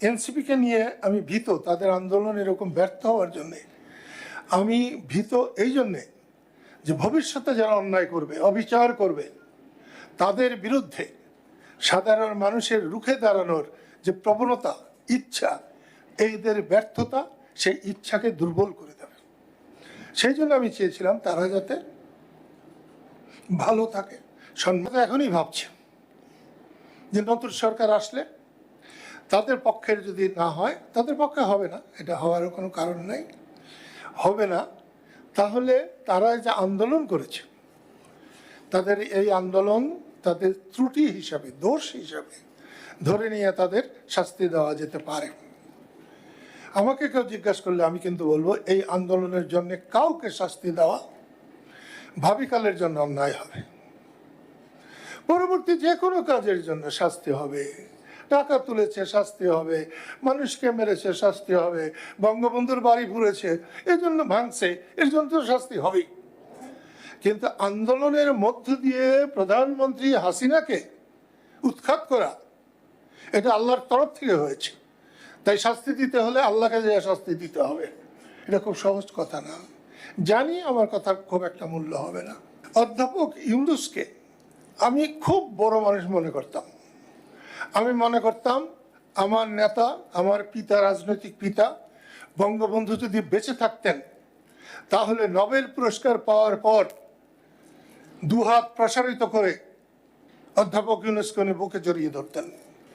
এনসিপিকে নিয়ে আমি ভীত, তাদের আন্দোলন এরকম ব্যর্থ হওয়ার জন্যে। আমি ভীত এই জন্যে যে ভবিষ্যতে যারা অন্যায় করবে, অবিচার করবে, তাদের বিরুদ্ধে সাধারণ মানুষের রুখে দাঁড়ানোর যে প্রবণতা, ইচ্ছা, এইদের ব্যর্থতা, সেই ইচ্ছাকে দুর্বল করে দেবে। সেই জন্য আমি চেয়েছিলাম তারা যাতে ভালো থাকে। সম্মত এখনই ভাবছে যে নতুন সরকার আসলে তাদের পক্ষের যদি না হয়, তাদের পক্ষে হবে না। এটা হওয়ারও কোনো কারণ নেই। হবে না। তাহলে তারা যে আন্দোলন করেছে, তাদের এই আন্দোলন তাদের ত্রুটি হিসাবে, দোষ হিসাবে ধরে নিয়ে তাদের শাস্তি দেওয়া যেতে পারে। আমাকে কেউ জিজ্ঞাসা করলে আমি কিন্তু বলব, এই আন্দোলনের জন্য কাউকে শাস্তি দেওয়া ভাবিকালের জন্য অন্যায় হবে। পরবর্তী যে কোনো কাজের জন্য শাস্তি হবে। টাকা তুলেছে, শাস্তি হবে। মানুষকে মেরেছে, শাস্তি হবে। বঙ্গবন্ধুর বাড়ি পুড়েছে এর জন্য ভাঙছে এর জন্য তো শাস্তি হবেই। কিন্তু আন্দোলনের মধ্য দিয়ে প্রধানমন্ত্রী হাসিনাকে উৎখাত করা, এটা আল্লাহর তরফ থেকে হয়েছে। তাই শাস্তি দিতে হলে আল্লাহকে যে শাস্তি দিতে হবে, এটা খুব সহজ কথা না। জানি আমার কথার খুব একটা মূল্য হবে না। অধ্যাপক ইউনুসকে আমি খুব বড় মানুষ মনে করতাম। আমি মনে করতাম, আমার নেতা, আমার পিতা, রাজনৈতিক পিতা, বঙ্গবন্ধু যদি বেঁচে থাকতেন, তাহলে নোবেল পুরস্কার পাওয়ার পর দুহাত প্রসারিত করে অধ্যাপক ইউনেস্কো বুকে জড়িয়ে ধরতেন।